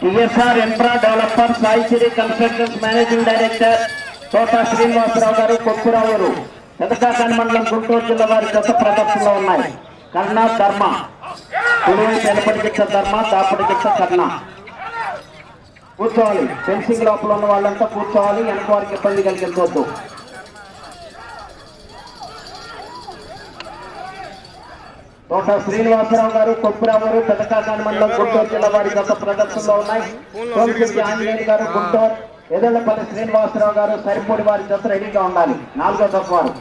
TSR infra developer Saishree constructions managing director Thota Srinivasarao garu Koppuravuru Pedakakani మండలం గుంటూరు జిల్లా వారి గత ప్రదర్శనలో ఉన్నాయి. కర్ణ ధర్మ. కుడివైపు వెనపటి ధర్మ దాపటి దిక్ష కర్ణ కూర్చోవాలి. ఫెన్సింగ్ లోపల ఉన్న వాళ్ళంతా కూర్చోవాలి. వెనక వారికి ఇబ్బంది కలిగించవద్దు. తోట శ్రీనివాసరావు గారు కొప్పురావు పెదకాకాని మండలం గుంటూరు జిల్లా వారి గత ప్రదర్శనలో ఉన్నాయి. సోమశెట్టి ఆంజనేయులు గారు గుంటూరు ఎదళ్ళపల్లి శ్రీనివాసరావు గారు సరిపూడి వారి జత రెడీగా ఉండాలి. నాలుగో జత వారు.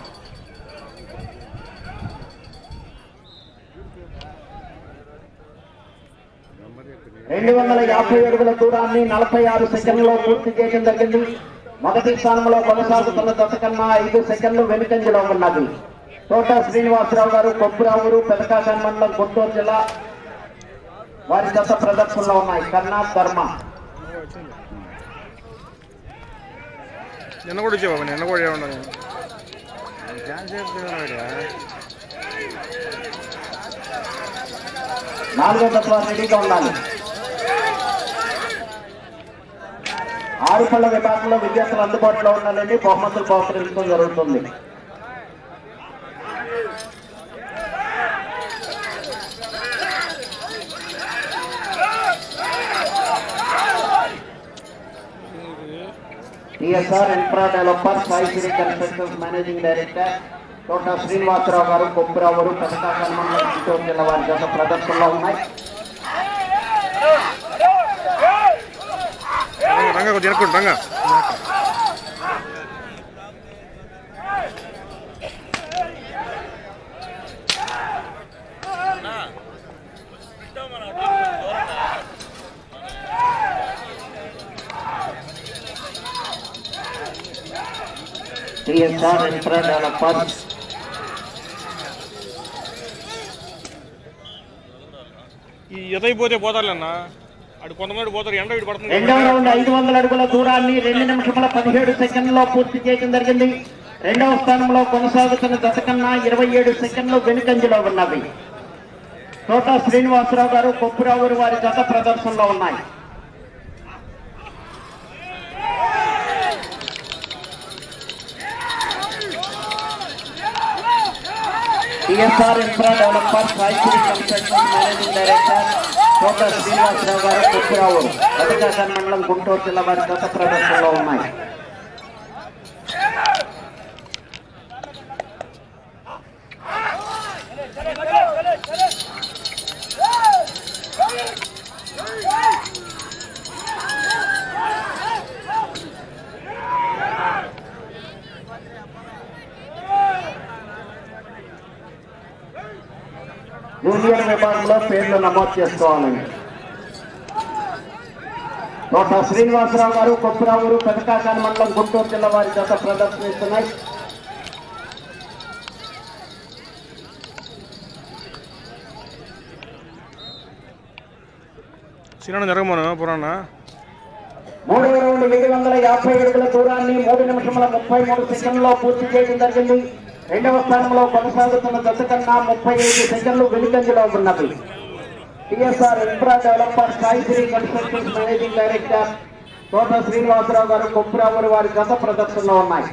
రెండు వందల యాభై అడుగుల దూరాన్ని నలభై ఆరు సెకండ్లో పూర్తి చేయడం జరిగింది. మొదటి స్థానంలో కొనసాగుతున్న జత కన్నా ఐదు సెకండ్లు వెనుకంజలో ఉన్నది. తోట శ్రీనివాసరావు గారు కొప్పురావురు పెదకాకాని మండలం గుంటూరు జిల్లా వారి జత ప్రదర్శనలో ఉన్నాయి. కర్ణా ధర్మ. నిన్న కూడా నిన్న కూడా ఏమన్నా నాలుగో రెడీగా ఉండాలి. ఆరు పళ్ళ విభాగంలో విద్యార్థులు అందుబాటులో ఉండాలండి బహుమతులు బహుకరించడం జరుగుతుంది. TSR infra developer Sai Saishree constructions managing director Thota Srinivasarao garu Kopparao Pedakakani మండలం చిత్తూరు జిల్లా వారి జత ప్రదర్శనలో ఉన్నాయి. రంగా. కొద్దిగా వెనక్కుంటు రంగా టిఎస్ఆర్ ఇన్ఫ్రా డెవలపర్ ఈ పోతారులేనా అటు కొంతమంది పోతారు ఎండ ఇటు పడుతుంది. రెండవ రౌండ్ ఐదు వందల అడుగుల దూరాన్ని రెండు నిమిషముల పదిహేడు సెకండ్లో పూర్తి చేయడం జరిగింది. రెండవ స్థానంలో కొనసాగుతున్న దశ కన్నా ఇరవై ఏడు సెకండ్లు వెనుకంజలో ఉన్నవి. తోట శ్రీనివాసరావు గారు కొప్పురావు వారి గత ప్రదర్శనలో ఉన్నాయి. ESR infra developer Saishree construction managing director Kota Srinivasarao garu Koppurao అధికార మండలం గుంటూరు జిల్లా వారి గత ప్రదర్శనలో ఉన్నాయి. విభాగంలో పేర్లు నమోదు చేసుకోవాలండి తోట శ్రీనివాసరావు గారు కొప్పురావు పెదకాకాని మండలం గుంటూరు జిల్లా వారి జత ప్రదర్శనిస్తున్నాయి సినిమా జరగమను పురాణ? మూడవ రౌండ్ ఏడు వందల యాభై అడుగుల దూరాన్ని మూడు నిమిషముల ముప్పై మూడు సెకండ్లో పూర్తి చేయడం జరిగింది. రెండవ స్థానంలో కొనసాగుతున్న దశ కన్నా ముప్పై ఐదు సెకండ్లు వెనుకంజలో ఉన్నది. TSR infra developer Saishree constructions managing director Thota Srinivasarao garu Koppurao వారి గత ప్రదర్శనలో ఉన్నాయి.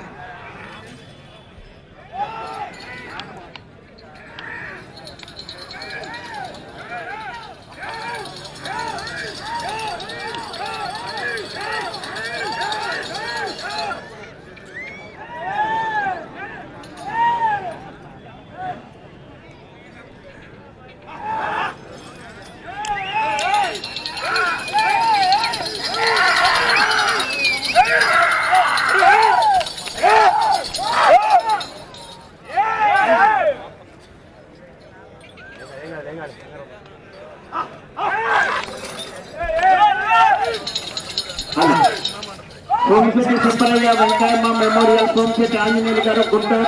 సోమశెట్టి సుబ్బరయ్య వెంకయ్యమ్మ మెమోరియల్ సోమశెట్టి ఆంజనేయులు గారు గుంటూరు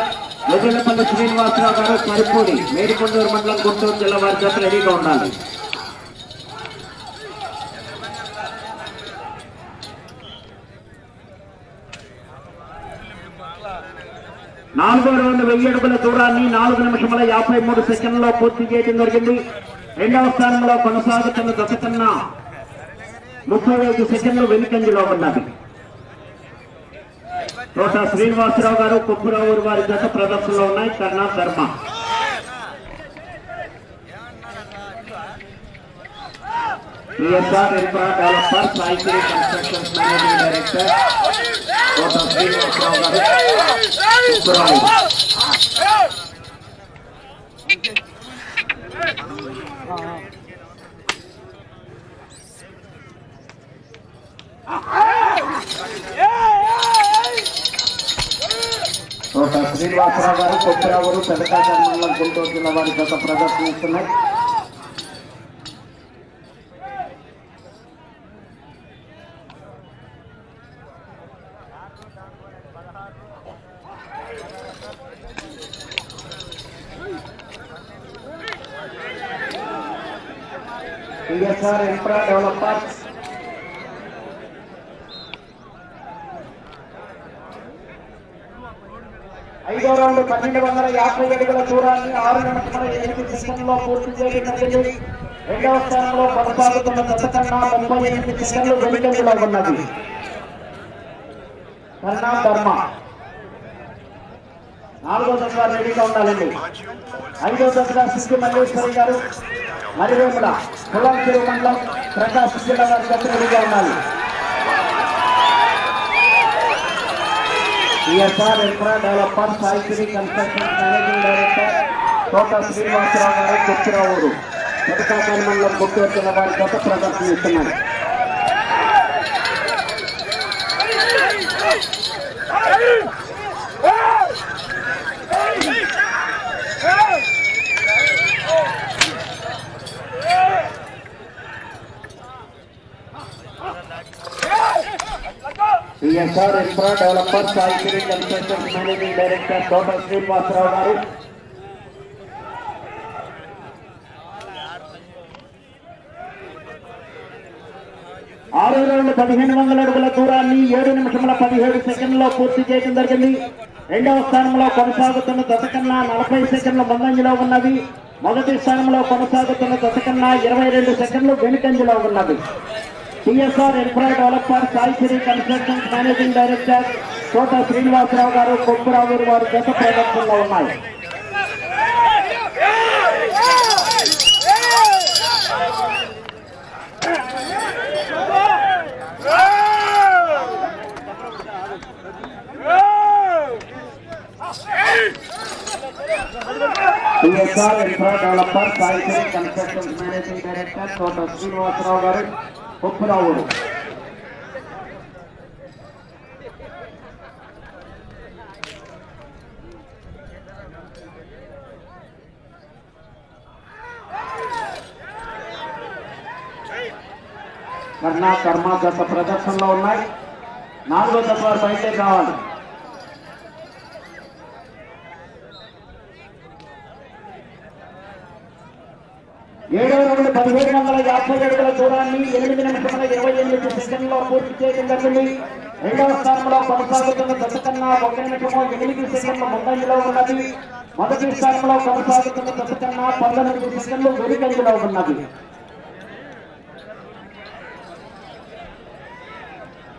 ఎదులపల్లి శ్రీనివాసరావు గారు పరిపూడి మేడికొండూరు మండలం గుంటూరు జిల్లా వారి జత రెడీగా ఉండాలి. నాలుగో రౌండ్ వెయ్యి అడుగుల దూరాన్ని నాలుగు నిమిషముల యాభై మూడు సెకండ్లో పూర్తి చేయడం జరిగింది. రెండవ స్థానంలో కొనసాగుతున్న దశ కన్నా ముప్పై ఐదు సెకండ్లు వెనుకంజలో ఉన్నది. తోట శ్రీనివాసరావు గారు కుప్పురావు వారి జత ప్రదర్శనలో ఉన్నాయి. Karna Dharma. PSR infra developer Saishree constructions managing director Thota Srinivasarao garu కుప్పురావు Srinivasarao గారు కుప్పురావు గారు మండలం గుంటూరు జిల్లా వారి జత ప్రదర్శనిస్తున్నాయి. సార్ ఇన్ఫ్రా డెవలపర్స్ ఐదో పన్నెండు వందల యాభై అడుగుల దూరాన్ని ఆరు గంటల ఎనిమిది సెకండ్లో పూర్తి చేయనున్నది రెండవ స్థానంలో కొనసాగుతున్న గత ముప్పై ఎనిమిది సెకండ్లు వెనుకంజలో ఉన్నది. కన్నా ధర్మ. నాలుగో దశ రెడీగా ఉండాలండి. ఐదో దశ సిద్ధి మల్లేశ్వరి గారు మరివేముల కులం చెరువు మండలం ప్రకాశ్ జిల్లా వారి దశ రెడీగా ఉండాలి. ESR infra developer Saishree construction managing director Thota Srinivasarao garu కొచ్చిరావుడు మెదకాకాని మండలం గుంటూరు జిల్లా వారి గత ప్రదర్శన ఇస్తున్నారు ESR infra developer Saishree construction managing director Thota Srinivasarao garu ఆరు రౌండ్ పదిహేను వందల అడుగుల దూరాన్ని ఏడు నిమిషముల పదిహేడు సెకండ్లో పూర్తి చేయడం జరిగింది. రెండవ స్థానంలో కొనసాగుతున్న దశ కన్నా నలభై సెకండ్ల ముందంజలో ఉన్నది మొదటి స్థానంలో కొనసాగుతున్న దశ కన్నా ఇరవై రెండు సెకండ్లు వెనుకంజలో ఉన్నది TSR infra developer Saishree construction managing director Thota Srinivasarao garu Koppurao garu వారి గత ప్రదర్శనలో ఉన్నాయి. TSR infra developer Saishree construction managing director Thota Srinivasarao garu Kopparao కర్ణ కర్మ గత ప్రదర్శనలో ఉన్నాయి. నాలుగో దశ వారు కావాలి ఏడవ రౌండ్ పదిహేడు వందల యాభై అడుగుల దూరాన్ని ఎనిమిది నిమిషముల ఇరవై ఎనిమిది సెకండ్లో పూర్తి చేయడం జరిగింది. రెండవ స్థానంలో కొనసాగుతున్న దశ కన్నా ఒక నిమిషము ఎనిమిది సెకండ్ల ముందంజలో ఉన్నది. మొదటి స్థానంలో కొనసాగుతున్న దశ కన్నా పంతొమ్మిది సెకండ్లు వెనుకంజలో ఉన్నది.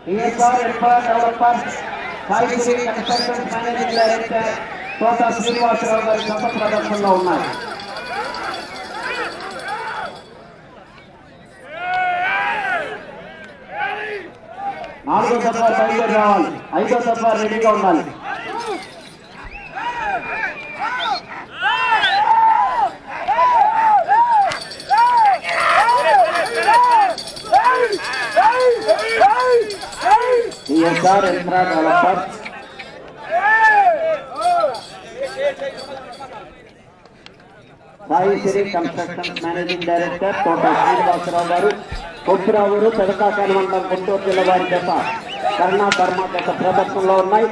TSR NR developer Saishree construction managing director Thota Srinivasarao గారి గత ప్రదర్శనలో ఉన్నారు నాలుగో తత్వ బయలుదేరి రావాలి. ఐదో తత్వ రెడీగా ఉండాలి. TSR NR developer Saishree construction managing director Thota Srinivasarao garu. Kopparao గారు పెదకాకాని మండలం గుంటూరు జిల్లా వారి జత కరుణా ధర్మ గత ప్రదర్శనలో ఉన్నాయి.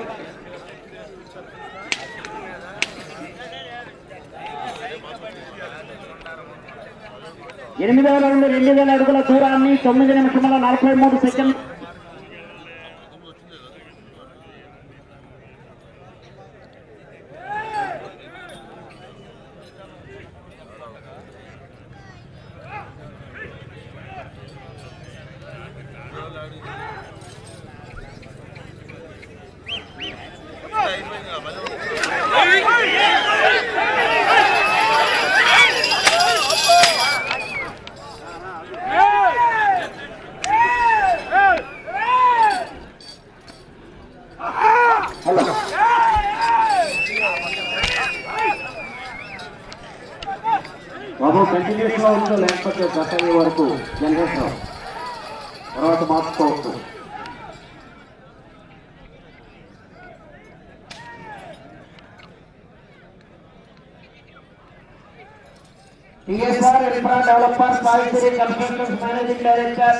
ఎనిమిది వేల రెండు రెండు వేల అడుగుల దూరాన్ని తొమ్మిది నిమిషముల నలభై మూడు సెకండ్ జనరేషన్. తర్వాత మార్చుకోవచ్చు. TSR infra developer policy constructions managing director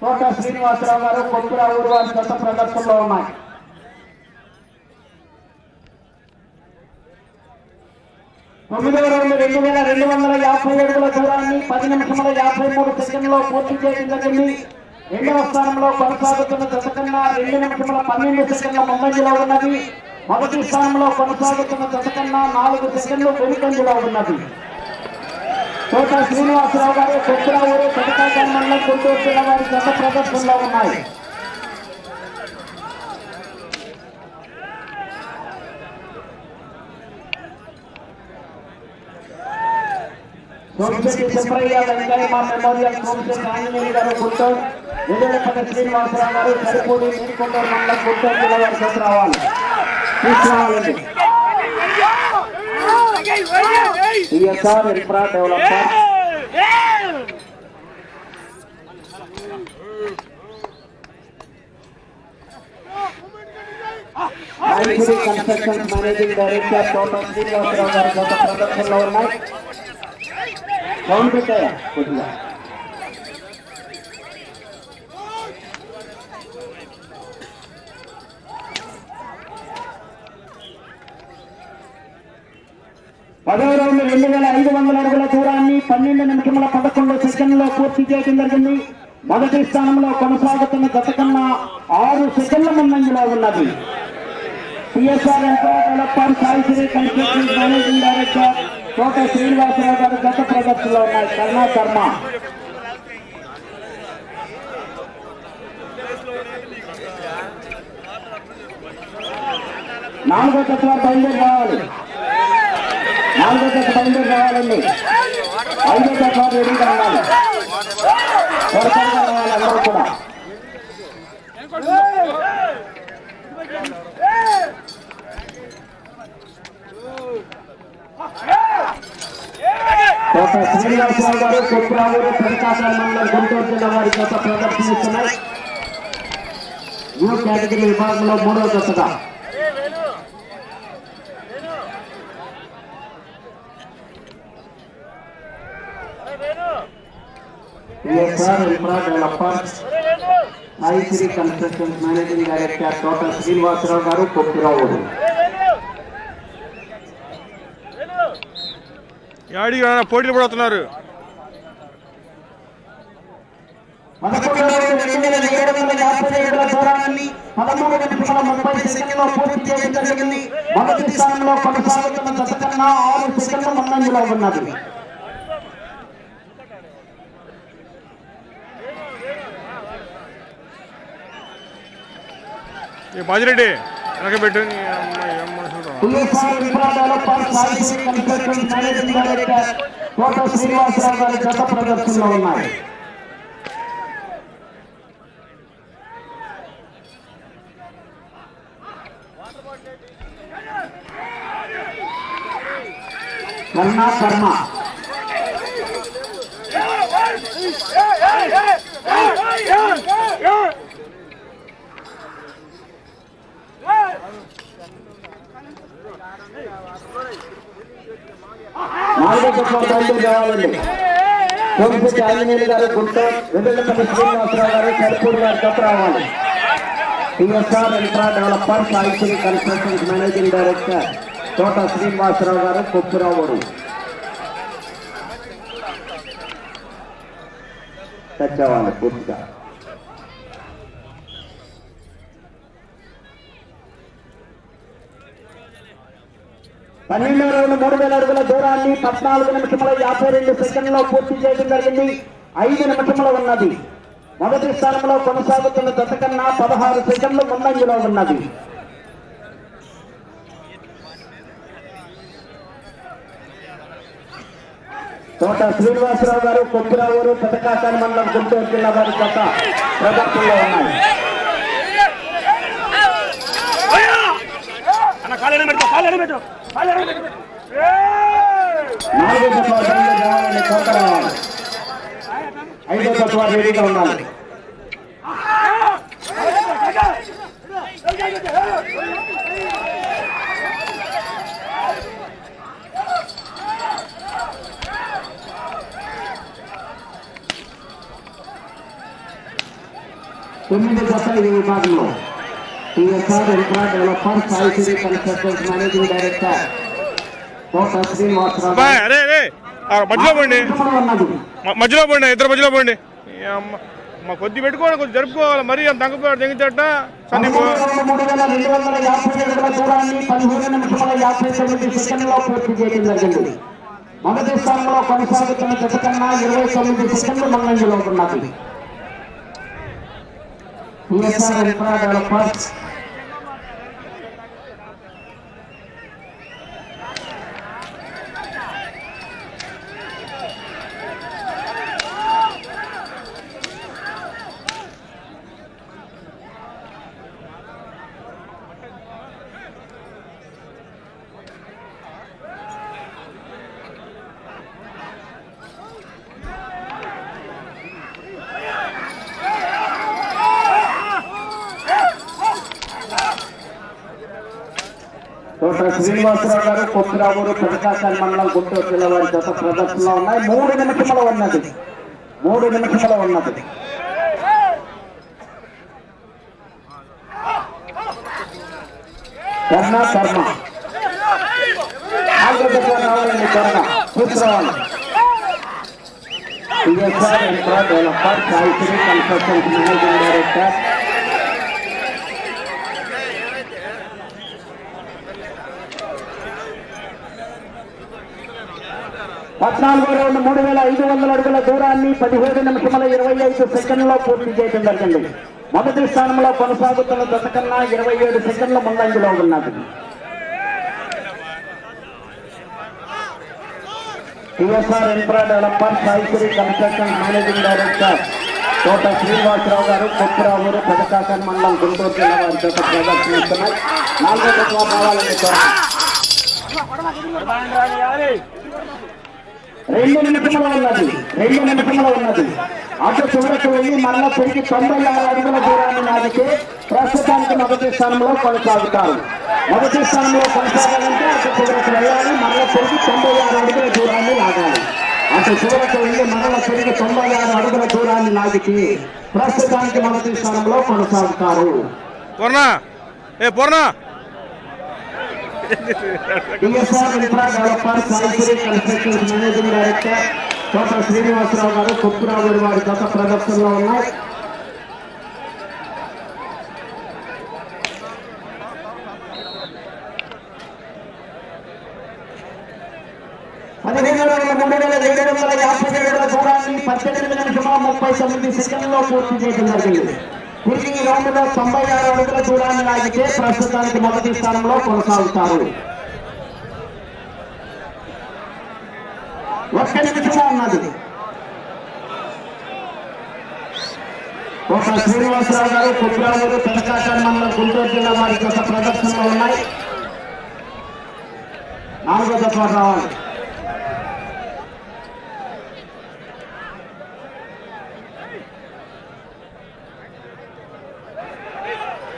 Thota Srinivasarao garu Koppula ఊరు వారి గత ప్రదర్శనలో ఉన్నాయి. తొమ్మిదవ రౌండ్ రెండు వేల రెండు వందల యాభై అడుగుల దూరాన్ని పది నిమిషముల యాభై మూడు సెకండ్లో పూర్తి చేయడం జరిగింది. రెండవ స్థానంలో కొనసాగుతున్న జత కన్నా రెండు నిమిషముల పన్నెండు సెకండ్ల ముందంజలో ఉన్నది. మొదటి స్థానంలో కొనసాగుతున్న జత కన్నా నాలుగు సెకండ్లు వెనుకంజలో ఉన్నది. కోట శ్రీనివాసరావు గారు కొత్తరావు కటకాకాల మండలం గుంటూరు జిల్లా వారి గత ప్రదర్శనలో ఉన్నాయి. సోమశెట్టి సుబ్బయ్య వెంకయ్య మెమోరియల్ సోమశెట్టి ఆంజనేయులు గారు గుంటూరు విజయపల్లి శ్రీనివాసరావు గారు సరిపూడి నీరుకొండూరు మండలం గుంటూరు జిల్లా వారి గత రావాలి తీసుకురావాలండి TSR infra developer ICD constructions managing director Thota Srinivasarao గారి గత ప్రదర్శనలో ఉన్నాయి పౌండ్ పెట్టాయా? కొద్దిగా. పదవ రౌండ్ రెండు వేల ఐదు వందల అడుగుల దూరాన్ని పన్నెండు నిమిషముల పదకొండు సెకండ్లో పూర్తి చేయడం జరిగింది. మొదటి స్థానంలో కొనసాగుతున్న గత కన్నా ఆరు సెకండ్ల ముందంజలో ఉన్నది. TSR developer Saishree construction managing director. Kota Srinivasarao garu గత ప్రదర్శనలో ఉన్నాయి. కరుణా కర్మ నాలుగో తత్వ బయలుదేరి రావాలి. నాలుగో దశ బయలుదేరి రావాలండి. ఐదో దశ రెడీగా ఉండాలి. రావాలి అందరూ కూడా. కోట శ్రీనివాసరావు గారు కుప్రావు ప్రకాశం మండలం గుంటూరు జిల్లా వారి గత ప్రదర్శనిస్తున్నాయి యూ కేటగిరీ విభాగంలో మూడవ జతగా. TSR infra ఐసిరి constructions managing director doctor Srinivasarao garu Koppurao యాడికి రా, పోటీలు పడుతున్నారు పదకొండవ రెండు వేల ఏడు వందల యాభై ఏడుల దూరాన్ని పదమూడు నిమిషాల ముప్పై సెకండ్లో పూర్తి చేయడం జరిగింది. మొదటి స్థానంలో కొనసాగుతున్న జత కన్నా ఆరు సెకండ్ల ముందంజలో ఉన్నది. ఏ బాజిరెడ్డి. వెనకబెట్టు శ్రీనివాసరావు గారి గత ప్రదర్శనలో ఉన్నాయి కర్ణ కర్మ నాలుగో తత్వం బయలుదేరి రావాలండి కోమిశెట్టి ఆంజనేయులు గారు గుంటూరు వెల్లుల్లిపల్లి శ్రీనివాసరావు గారు సరిపూడి గారు గత రావాలి TSR infra developer Saishree constructions managing director Thota Srinivasarao garu Kopparao తెచ్చేవాళ్ళు పూర్తిగా పన్నెండు రౌండ్ మూడు వేల అడుగుల దూరాన్ని పద్నాలుగు నిమిషముల యాభై రెండు సెకండ్లో పూర్తి చేయడం జరిగింది. ఐదు నిమిషములు ఉన్నది. మొదటి స్థానంలో కొనసాగుతున్న దశ కన్నా పదహారు సెకండ్లు ముందంజలో ఉన్నది. తోట శ్రీనివాసరావు గారు కొబ్బరావూరు పెదకాకాని మండలం గుంటూరు జిల్లా వారి గత ప్రదర్శనలో ఉన్నాయి. అన్న కాలేని పెట్టు కాలేని పెట్టు. నాలుగో జత బయలుదేరి రావాలని కోట రావాలి ఐదో తత్వ రెడీగా ఉండాలి తొమ్మిది జతలు ఈ విభాగంలో కోట అరే అరే. మధ్యలో పోండి. మధ్యలో పోండి ఇద్దరు మధ్యలో పోండి. మా కొద్ది పెట్టుకోవాలి కొద్ది జరుపుకోవాలి. మరీ అంత చేయడం జరిగింది మొదటి స్థానంలో కొనసాగుతున్న జత కన్నా ఇరవై తొమ్మిది సెకండ్లు ముందంజలో ఉన్నది శ్రీనివాసరావు గారు కొత్తరామూరు పెదకాకాని మండలం గుంటూరు జిల్లా వారి జత ప్రదర్శనలో ఉన్నాయి. మూడు నిమిషములు ఉన్నది. మూడు నిమిషములు ఉన్నది. కర్ణ కర్మ ఆగ్రహంగా రావాలండి కూర్చోవాలి. డెవలపర్ కన్స్ట్రక్షన్ మేనేజింగ్ డైరెక్టర్ పద్నాలుగో రౌండ్ మూడు వేల ఐదు వందల అడుగుల దూరాన్ని పదిహేడు నిమిషముల ఇరవై ఐదు సెకండ్లో పూర్తి చేయడం జరిగింది. మొదటి స్థానంలో కొనసాగుతున్న దశ కన్నా ఇరవై ఏడు సెకండ్ల ముందంజలో ఉన్నది. TSR infra developer Saishree construction managing director Thota Srinivasarao garu Koppuravuru పెదకాకన్ మండలం గుంటూరు జిల్లా వారి చేత ప్రదర్శనిస్తున్నాయి నాలుగో తత్వ రావాలని రెండు నిమిషముల ఉన్నది. రెండు నిమిషముల ఉన్నది. అటు చివరకు వెళ్ళి మరలా తిరిగి తొంభై ఆరు అడుగుల దూరాన్ని నాటితే ప్రస్తుతానికి మొదటి స్థానంలో కొనసాగుతారు. మొదటి స్థానంలో కొనసాగాలంటే అటు చివరకు వెళ్ళాలి మరలా తిరిగి తొంభై ఆరు అడుగుల దూరాన్ని లాగాలి. అటు చివరకు వెళ్ళి మరలా తిరిగి తొంభై ఆరు అడుగుల దూరాన్ని నాటికి ప్రస్తుతానికి మొదటి స్థానంలో కొనసాగుతారు. పూర్ణ! ఏ Purna! TSR infra developer Saishree constructions managing director Srinivasarao garu వారి గత ప్రదర్శనలో ఉన్నాయి పదిహేను వేల మూడు వేల ఏడు వందల యాభై ఏడుల దూరాన్ని పద్దెనిమిది నిమిషముల ముప్పై తొమ్మిది సెకండ్లో పూర్తి చేయడం జరిగింది. తిరిగి ఈ రౌండ్లో తొంభై ఆరు అడుగుల దూరాన్ని లాగితే ప్రస్తుతానికి మొదటి స్థానంలో కొనసాగుతారు. ఒక్క నిమిషంలో ఉన్నది. ఒక శ్రీనివాసరావు గారు కుట్రాలూరు పెదకాకర్ మండలం గుంటూరు జిల్లా వారి గత ప్రదర్శనలో ఉన్నాయి. నాలుగో దశ రావాలి.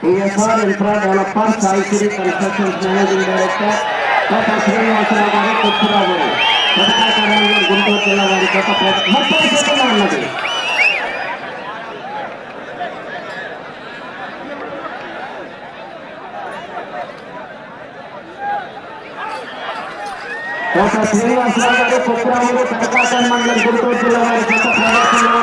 TSR infra developer Saishree constructions managing director Kota Srinivasarao garu Kutrao garu పెదకాకర్ మండలం గుంటూరు జిల్లా వారి గత ప్రదర్శన ముప్పై సెకండ్లు ఉన్నది కోట శ్రీనివాసరావు గారు కుట్రావులు పెదకాకర్ మండలం గుంటూరు జిల్లా వారి గత ప్రదర్శనలో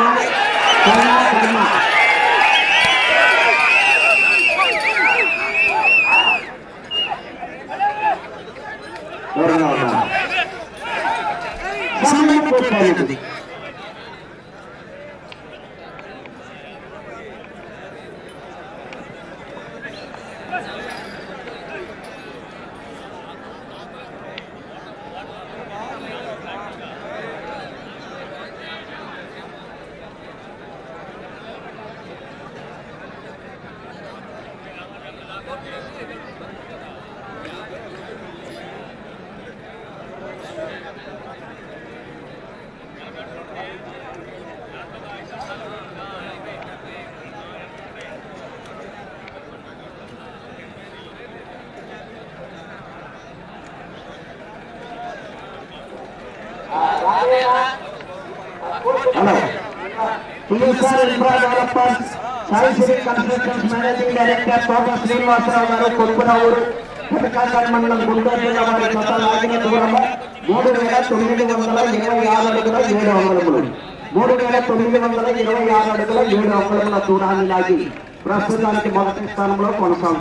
Thank you. TSR infra developers Sai Shri constructions managing director Thota Srinivasarao garu కొడుకునవూరు వెనకాకాని మండలం గుంటూరు జిల్లా వారి కొత్త లాగిన దూరము మూడు వేల తొమ్మిది వందల ఇరవై ఆరు అడుగుల ఏడు అంగుళములు. మూడు వేల తొమ్మిది వందల ఇరవై ఆరు అడుగుల ఏడు అంగుళముల దూరాన్ని లాగి ప్రస్తుతానికి మొదటి స్థానంలో కొనసాగుతుంది.